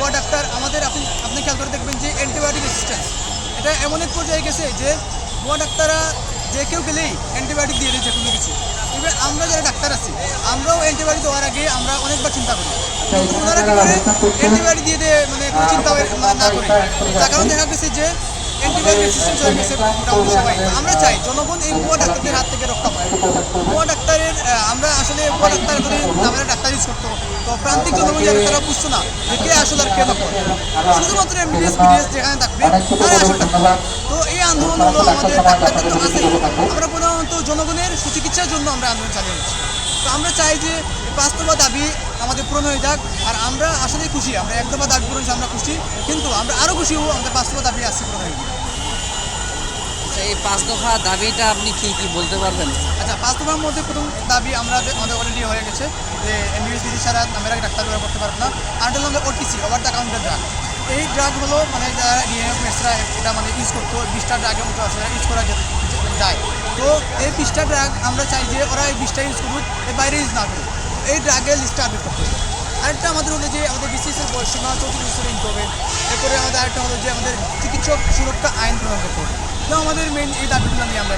ভুয়া ডাক্তার আমাদের আপনি আপনি খেয়াল করে দেখবেন যে অ্যান্টিবায়োটিক রেসিস্ট্যান্স এটা এমন এক পর্যায়ে গেছে যে ভুয়া ডাক্তাররা যে কেউ গেলেই অ্যান্টিবায়োটিক দিয়ে দিচ্ছে কোনো কিছু। এবার আমরা যারা ডাক্তার আছি আমরাও অ্যান্টিবায়োটিক দেওয়ার আগে আমরা অনেকবার চিন্তা করি। ওনারা কি করে অ্যান্টিবায়োটিক দিয়ে দিয়ে মানে কোনো চিন্তা মানে না করে? তার কারণ দেখা গেছে যে অ্যান্টিবায়োটিক রেসিস্টেন্স হয়ে গেছে আমরা চাই জনগণ এই ভুয়া ডাক্তারদের হাত থেকে রক্ষা পায় প্রান্তিক জনগণ যারা তারা বুঝতো না যে কে আসলে আর কে নকল। শুধুমাত্র এমবিবিএস বিডিএস যেখানে থাকবে তারা আসল তো এই আন্দোলন হলো আমাদের আছে। আমরা প্রধানত জনগণের সুচিকিৎসার জন্য আমরা আন্দোলন চালিয়ে যাচ্ছি। তো আমরা চাই যে এই দাবি আমাদের পূরণ হয়ে যাক আর আমরা আসলে খুশি। আমরা এক দফা দাবি পূরণ আমরা খুশি। কিন্তু আমরা আরও খুশি হব আমাদের পাঁচ দাবি আসছে পূরণ হয়ে। আচ্ছা, এই পাঁচ দফা দাবিটা আপনি কি কি বলতে পারবেন? আচ্ছা পাঁচ দফার মধ্যে প্রথম দাবি আমরা আমাদের অলরেডি গেছে যে এমবিবিএস ছাড়া আমরা ডাক্তার ব্যবহার করতে পারব না। আর হলো আমাদের OTC over the counter drug এই ড্রাগ হলো মানে যারা ডিএনএফ মেসরা এটা মানে ইউজ করতো বিশটা ড্রাগের মতো আছে ইউজ করা যায়। তো এই বিশটা ড্রাগ আমরা চাই যে ওরা এই বিশটা ইউজ করুক, এর বাইরে ইউজ না করুক। এই ড্রাগের লিস্টটা আপডেট করতে হবে। আরেকটা আমাদের হলো যে আমাদের বিসিএসের বয়সীমা চৌত্রিশ বছরে হবে। এরপরে আমাদের আরেকটা হলো যে আমাদের চিকিৎসক সুরক্ষা আইন প্রণয়ন করতে হবে। তো আমাদের মেন এই দাবিগুলো নিয়ে আমরা